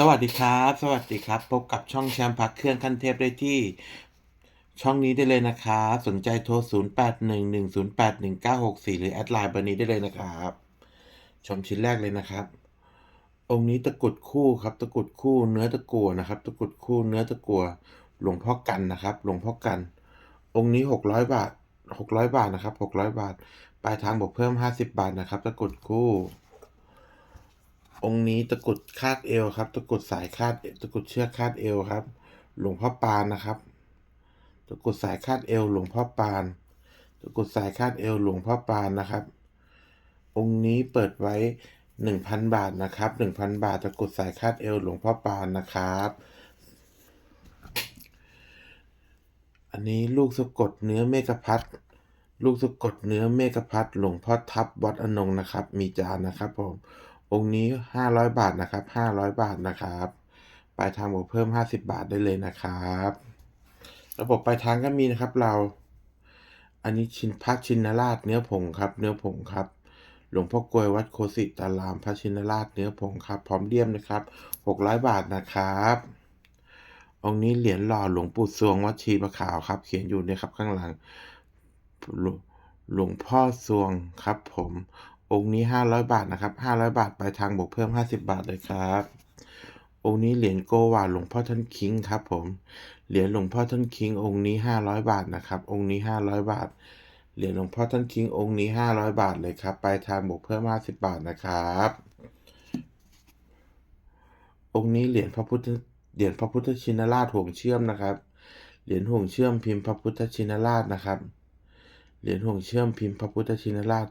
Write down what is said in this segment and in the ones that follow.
สวัสดีครับ สวัสดีครับ พบกับช่องแชมป์พักเครื่องขั้นเทพได้ที่ ช่องนี้ได้เลยนะครับ สนใจโทร 0811081964 หรือแอดไลน์บอร์นี้ได้เลยนะครับ ชมชิ้นแรกเลยนะครับ องค์นี้ตะกุดคู่ครับ ตะกุดคู่เนื้อตะกัวนะครับ ตะกุดคู่เนื้อตะกัวหลวงพ่อกันนะครับ หลวงพ่อกัน องค์นี้ 600 บาท 600 บาทนะครับ 600 บาท ปลายทางบวกเพิ่ม 50 บาทนะครับ ตะกุดคู่ องค์นี้ตะกุดคาดเอวครับ ตะกุดสายคาดตะกุดเชือกคาดเอวครับ หลวงพ่อปานนะครับ ตะกุดสายคาดเอว หลวงพ่อปาน ตะกุดสายคาดเอว หลวงพ่อปานนะครับ องค์นี้เปิดไว้1,000บาทนะครับ1,000บาท ตะกุดสายคาดเอว หลวงพ่อปานนะครับ อันนี้ลูกสะกดเนื้อเมฆพัดลูกสะกดเนื้อเมฆพัดหลวงพ่อทับวัดอนงนะครับ มีจานนะครับผม องค์นี้ 500 บาทนะครับ 500 บาทนะครับปลายทางบวกเพิ่ม 50 บาทได้เลยนะครับ ระบบปลายทางก็มีนะครับเรา อันนี้ชินพระชินราชเนื้อผงครับ เนื้อผงครับ หลวงพ่อกลวยวัดโคสิตารามพระชินราชเนื้อผงครับ พร้อมเลี่ยมนะครับ 600 บาทนะครับองค์นี้เหรียญหล่อหลวงปู่สวงวัดชีประขาวครับ เขียนอยู่เนี่ยครับข้างหลังหลวงหลวงพ่อสวงครับผม องค์นี้ 500 บาทนะครับ 500 บาทปลายทางบวกเพิ่ม 50 บาทเลยครับ องค์นี้เหรียญโกวาหลวงพ่อท่านคิงครับผม เหรียญหลวงพ่อท่านคิงองค์นี้ 500 บาทนะครับ องค์นี้ 500 บาท เหรียญหลวงพ่อท่านคิงองค์นี้ 500 บาทเลยครับปลายทางบวกเพิ่ม 50 บาทนะครับ องค์นี้เหรียญพระพุทธเหรียญพระพุทธชินราชห่วงเชื่อมนะครับ เหรียญห่วงเชื่อมพิมพ์พระพุทธชินราชนะครับ เหรียญห่วงเชื่อมพิมพ์พระพุทธชินราช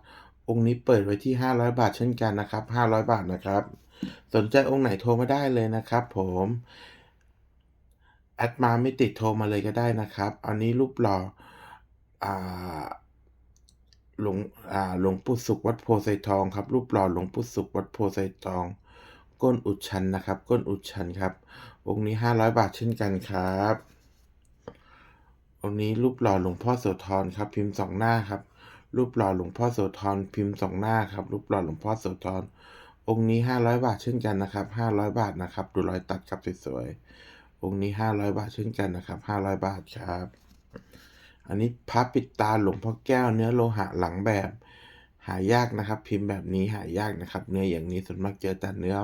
องค์นี้เปิดไว้ที่ 500 บาทเช่นกันนะครับ 500 บาทนะครับ สนใจองค์ไหนโทรมาได้เลยนะครับ ผมแอดมาไม่ติดโทรมาเลยก็ได้นะครับ อันนี้รูปหล่ออ่าหลวงอ่าหลวงปู่สุขวัดโพไซทองครับ รูปหล่อหลวงปู่สุขวัดโพไซทอง ก้นอุดชันนะครับ ก้นอุดชันครับ องค์นี้ 500 บาทเช่นกันครับองค์นี้รูปหล่อหลวงพ่อโสธรครับ พิมพ์สองหน้าครับ รูปหล่อหลวงพ่อโสธรพิมพ์สองหน้าครับ รูปหล่อหลวงพ่อโสธรองค์นี้ 500 บาทเช่นกันนะครับ 500 บาทนะครับ ดูรอยตัดครับสวยๆองค์นี้ 500 บาทเช่นกันนะครับ 500 บาทครับ อันนี้พระปิดตาหลวงพ่อแก้วเนื้อโลหะหลังแบบ หายากนะครับ พิมพ์แบบนี้หายากนะครับ เนื้ออย่างนี้ส่วนมากเจอแต่เนื้อ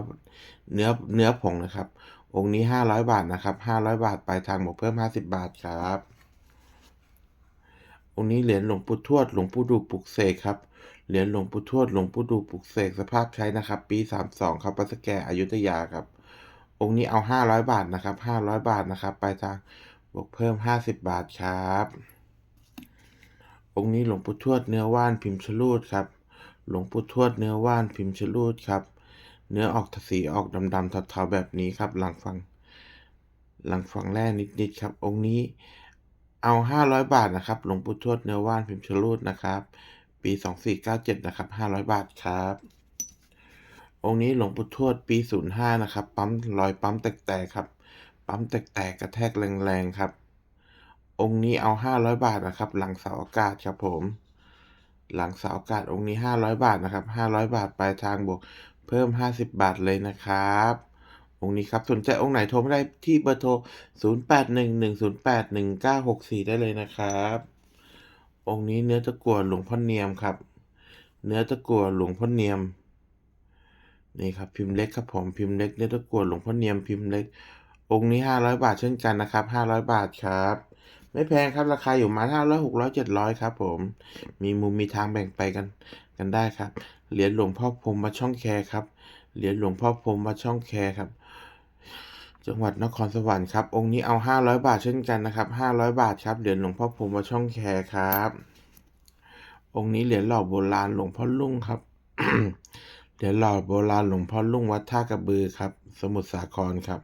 เนื้อเนื้อผงนะครับ องค์นี้ 500 บาทนะครับ 500 บาทปลายทางบวกเพิ่ม 50 บาทครับ องค์นี้เหรียญหลวงปู่ทวดหลวงปู่ดูปลุกเสกครับ เหรียญหลวงปู่ทวดหลวงปู่ดูปลุกเสกสภาพใช้นะครับ ปี 32 ครับปัสแกอยุธยาครับ องค์นี้เอา 500 บาทนะครับ 500 บาทนะครับปลายทางบวกเพิ่ม 50 บาทครับ องค์นี้หลวงปู่ทวดเนื้อว่านพิมพ์ชลูดครับ หลวงปู่ทวดเนื้อว่านพิมพ์ชลูดครับ เนื้อออกสีออกดำๆเทาๆแบบนี้ครับ หลังฟัง หลังฟังแร่นิดๆครับ องค์นี้ เอา 500 บาทนะครับ หลวงปู่ทวดเนื้อว่านพิมพ์ชลูดนะครับ ปี 2497 นะครับ 500 บาทครับ องค์นี้หลวงปู่ทวดปี 05 นะครับ ปั๊มรอยปั๊มแตกๆครับ ปั๊มแตกๆกระแทกแรงๆครับ องค์นี้เอา 500 บาทนะครับ หลังเสาอากาศครับผม หลังเสาอากาศองค์นี้ 500 บาทนะครับ 500 บาทปลายทางบวก เพิ่ม 50 บาทเลยนะครับ องค์นี้ครับ สนใจองค์ไหนโทรมาได้ที่เบอร์โทร 0811081964 ได้เลยนะครับ องค์นี้เนื้อตะกั่วหลวงพ่อเนียมครับ เนื้อตะกั่วหลวงพ่อเนียม นี่ครับพิมพ์เล็กครับผมพิมพ์เล็กเนื้อตะกั่วหลวงพ่อเนียมพิมพ์เล็ก องค์นี้ 500 บาทเช่นกันนะครับ 500 บาทครับไม่แพงครับ ราคาอยู่ประมาณ500 600 700ครับผม มีมุมมีทางแบ่งไปกันกันได้ครับ เหรียญหลวงพ่อพรหมวัดช่องแคร์ครับ เหรียญหลวงพ่อพรหมวัดช่องแคร์ครับ จังหวัดนครสวรรค์ครับองค์นี้เอา 500 บาทเช่นกันนะครับ 500 บาทครับเหรียญหลวงพ่อพรมวช่องแคครับ องค์นี้เหรียญหล่อโบราณหลวงพ่อลุ่งครับเหรียญหล่อโบราณหลวงพ่อลุ่งวัดท่ากระบือครับ สมุทรสาครครับ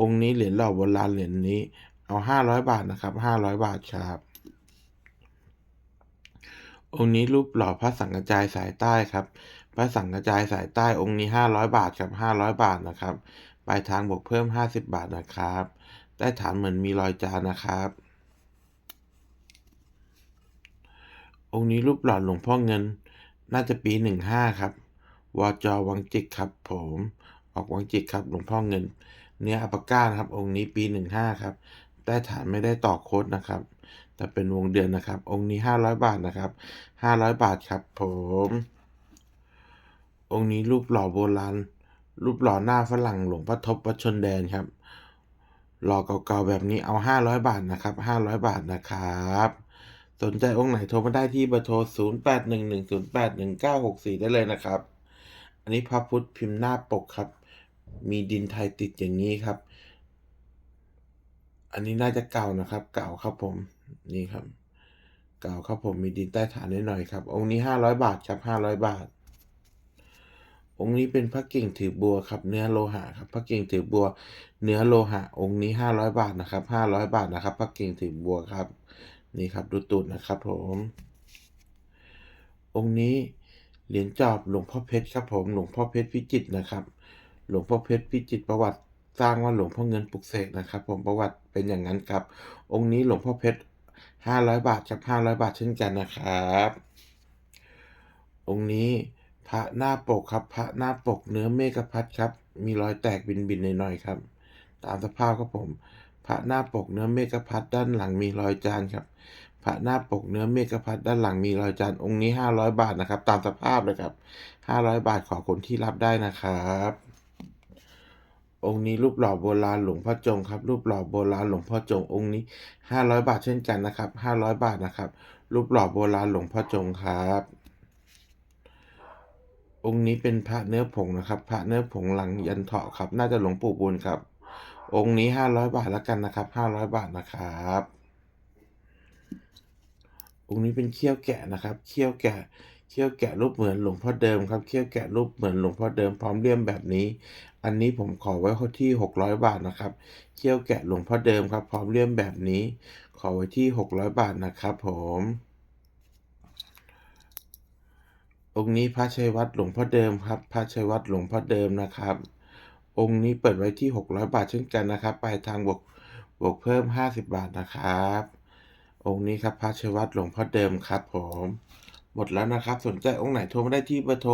องค์นี้เหรียญหล่อโบราณเหรียญนี้ เอา 500 บาทนะครับ500 บาทครับองค์นี้รูปหล่อพระสังกระจายสายใต้ครับ พระสังกระจายสายใต้องค์นี้ 500 บาทครับ500 บาทนะครับ ปลายทางบวกเพิ่ม 50 บาทนะครับ ใต้ฐานเหมือนมีรอยจานนะครับ องค์นี้รูปหล่อหลวงพ่อเงิน น่าจะปี 15 ครับ วจวังจิกครับ ผม ออกวังจิตครับหลวงพ่อเงิน เนื้ออัปะก้านะครับ องค์นี้ปี 15 ครับ ใต้ฐานไม่ได้ต่อโค้ดนะครับ แต่เป็นวงเดือนนะครับ องค์นี้ 500 บาทนะครับ 500 บาทครับ ผม องค์นี้รูปหล่อโบราณ รูปหล่อหน้าฝรั่งหลวงพ่อทบวัดชนแดนครับ หล่อเก่าๆแบบนี้เอา500บาทนะครับ500บาทนะครับ สนใจองค์ไหนโทรมาได้ที่เบอร์โทร0811081964ได้เลยนะครับ อันนี้พระพุทธพิมพ์หน้าปกครับ มีดินไทยติดอย่างนี้ครับ อันนี้น่าจะเก่านะครับ เก่าครับผมนี่ครับ เก่าครับผมมีดินใต้ฐานนิดหน่อยครับ องค์นี้500บาทครับ500บาท องค์นี้เป็นพระกิ่งถือบัวครับ เนื้อโลหะครับพระกิ่งถือบัว เนื้อโลหะ องค์นี้500บาทนะครับ500บาทนะครับพระกิ่งถือบัวครับ นี่ครับดูตูดนะครับผมองค์นี้เหรียญจอบหลวงพ่อเพชรครับผมหลวงพ่อเพชรพิจิตรนะครับ หลวงพ่อเพชรพิจิตรประวัติสร้างว่าหลวงพ่อเงินปลุกเสกนะครับ ผมประวัติเป็นอย่างนั้นครับ องค์นี้หลวงพ่อเพชร500บาทครับ500บาทเช่นกันนะครับ องค์นี้ ระหน้าปกครับพระหน้าปกเนื้อเมฆพัดครับ มีรอยแตกบินๆหน่อยๆครับ ตามสภาพครับผม พระหน้าปกเนื้อเมฆพัดด้านหลังมีรอยจานครับ พระหน้าปกเนื้อเมฆพัดด้านหลังมีรอยจานองค์นี้ 500 บาทนะครับ ตามสภาพเลยครับ 500 บาทขอคนที่รับได้นะครับองค์นี้รูปหล่อโบราณหลวงพ่อจงครับ รูปหล่อโบราณหลวงพ่อจงองค์นี้500 บาทเช่นกันนะครับ500 บาทนะครับ รูปหล่อโบราณหลวงพ่อจงครับ องค์นี้เป็นพระเนื้อผงนะครับ พระเนื้อผงหลังยันเถาะครับ น่าจะหลวงปู่บุญครับ องค์นี้500บาทแล้วกันนะครับ500บาทนะครับ องค์นี้เป็นเขี้ยวแกะนะครับ เขี้ยวแกะ เขี้ยวแกะรูปเหมือนหลวงพ่อเดิมครับ เขี้ยวแกะรูปเหมือนหลวงพ่อเดิมพร้อมเลี่ยมแบบนี้ อันนี้ผมขอไว้ที่600บาทนะครับ เขี้ยวแกะหลวงพ่อเดิมครับ พร้อมเลี่ยมแบบนี้ ขอไว้ที่600บาทนะครับ ผม องค์นี้พระชัยวัฒน์หลวงพ่อเดิมครับ พระชัยวัฒน์หลวงพ่อเดิมนะครับ องค์นี้เปิดไว้ที่ 600 บาทเช่นกันนะครับ ปลายทางบวกบวกเพิ่ม 50 บาทนะครับ องค์นี้ครับพระชัยวัฒน์หลวงพ่อเดิมครับผมหมดแล้วนะครับ สนใจองค์ไหนโทรมาได้ที่เบอร์โทร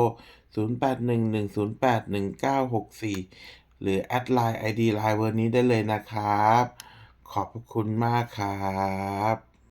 0811081964 หรือแอดไลน์ ID ไลน์เบอร์นี้ได้เลยนะครับ ขอบพระคุณมากครับ